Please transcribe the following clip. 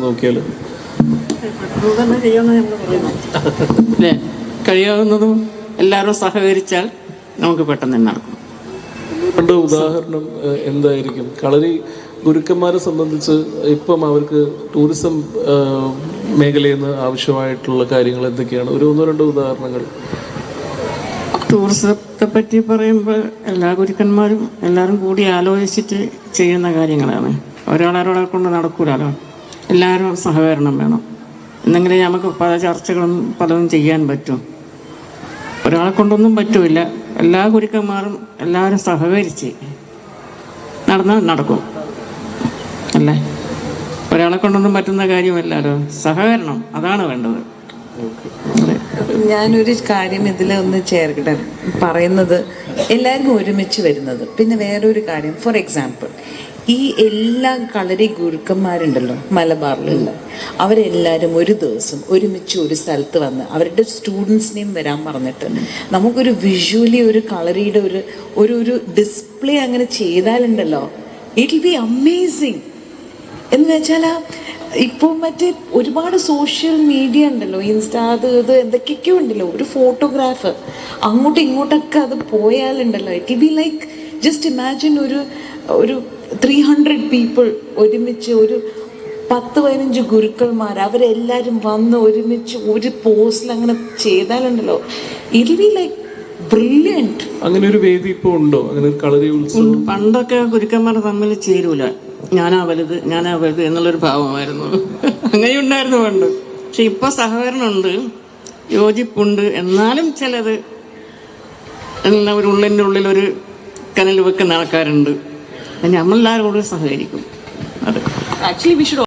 നോക്കിയാൽ അല്ലേ? കഴിയാവുന്നതും എല്ലാവരും സഹകരിച്ചാൽ നമുക്ക് പെട്ടെന്ന് തന്നെ നടക്കും. പണ്ട് ഉദാഹരണം എന്തായിരിക്കും? കളരി ഗുരുക്കന്മാരെ സംബന്ധിച്ച് ഇപ്പം അവർക്ക് ടൂറിസം മേഖലയിൽ നിന്ന് ആവശ്യമായിട്ടുള്ള കാര്യങ്ങൾ എന്തൊക്കെയാണ്? ഒരു ഒന്നോ രണ്ടോ ഉദാഹരണങ്ങൾ. ടൂറിസത്തെ പറ്റി പറയുമ്പോൾ എല്ലാ ഗുരുക്കന്മാരും എല്ലാവരും കൂടി ആലോചിച്ചിട്ട് ചെയ്യുന്ന കാര്യങ്ങളാണ്. ഒരാളൊരാളെ കൊണ്ട് നടക്കൂലല്ലോ എല്ലാവരും സഹകരണം വേണം. എന്നെങ്കിലേ നമുക്ക് പല ചർച്ചകളും പലതും ചെയ്യാൻ പറ്റും. ഒരാളെ കൊണ്ടൊന്നും പറ്റൂല എല്ലാ ഗുരുക്കന്മാരും എല്ലാവരും സഹകരിച്ച് നടന്നാൽ നടക്കും. അല്ലേ? ഒരാളെ കൊണ്ടൊന്നും പറ്റുന്ന കാര്യമല്ലല്ലോ. സഹകരണം അതാണ് വേണ്ടത്. ഞാനൊരു കാര്യം ഇതിൽ ഒന്ന് ചേർക്കട്ടെ. പറയുന്നത് എല്ലാവർക്കും ഒരുമിച്ച് വരുന്നത്. പിന്നെ വേറൊരു കാര്യം. ഫോർ എക്സാമ്പിൾ ഈ എല്ലാ കളരി ഗുരുക്കന്മാരുണ്ടല്ലോ മലബാറിലുള്ള. അവരെല്ലാവരും ഒരു ദിവസം ഒരുമിച്ച് ഒരു സ്ഥലത്ത് വന്ന് അവരുടെ സ്റ്റുഡൻസിനെയും വരാൻ പറഞ്ഞിട്ട് നമുക്കൊരു വിഷ്വലി ഒരു കളരിയുടെ ഒരു ഒരു ഒരു ഡിസ്പ്ലേ അങ്ങനെ ചെയ്താലുണ്ടല്ലോ. ഇറ്റ് ബി അമേസിങ് എന്ന് വെച്ചാൽ ഇപ്പോൾ മറ്റേ ഒരുപാട് സോഷ്യൽ മീഡിയ ഉണ്ടല്ലോ ഇൻസ്റ്റാ അത് ഇത് എന്തൊക്കെയൊക്കെയോ ഉണ്ടല്ലോ ഒരു ഫോട്ടോഗ്രാഫ് അങ്ങോട്ടും ഇങ്ങോട്ടൊക്കെ അത് പോയാലുണ്ടല്ലോ. It be like just imagine ഒരു ഒരു ത്രീ ഹൺഡ്രഡ് പീപ്പിൾ ഒരുമിച്ച് ഒരു പത്ത് പതിനഞ്ച് ഗുരുക്കന്മാർ അവരെല്ലാവരും വന്ന് ഒരുമിച്ച് ഒരു പോസ്റ്റിൽ അങ്ങനെ ചെയ്താലുണ്ടല്ലോ. ഇറ്റ് ബി ലൈക്ക് ബ്രില്യന്റ് അങ്ങനെ ഒരു വേദി ഇപ്പോൾ ഉണ്ടോ? അങ്ങനെ ഒരു കളരി ഉത്സവം. പണ്ടൊക്കെ ഗുരുക്കന്മാർ തമ്മിൽ ചേരൂല. ഞാനാ വലുത് ഞാനാ വലുത് എന്നുള്ളൊരു ഭാവമായിരുന്നു. അങ്ങനെ ഉണ്ടായിരുന്നു പണ്ട്. പക്ഷെ ഇപ്പൊ സഹകരണമുണ്ട് യോജിപ്പുണ്ട്. എന്നാലും ചിലത് എല്ലാം ഒരു ഉള്ളിന്റെ ഉള്ളിൽ ഒരു കനൽ വെക്കുന്ന ആൾക്കാരുണ്ട്. നമ്മളെല്ലാവരും കൂടി സഹകരിക്കും. അതെ. Actually we should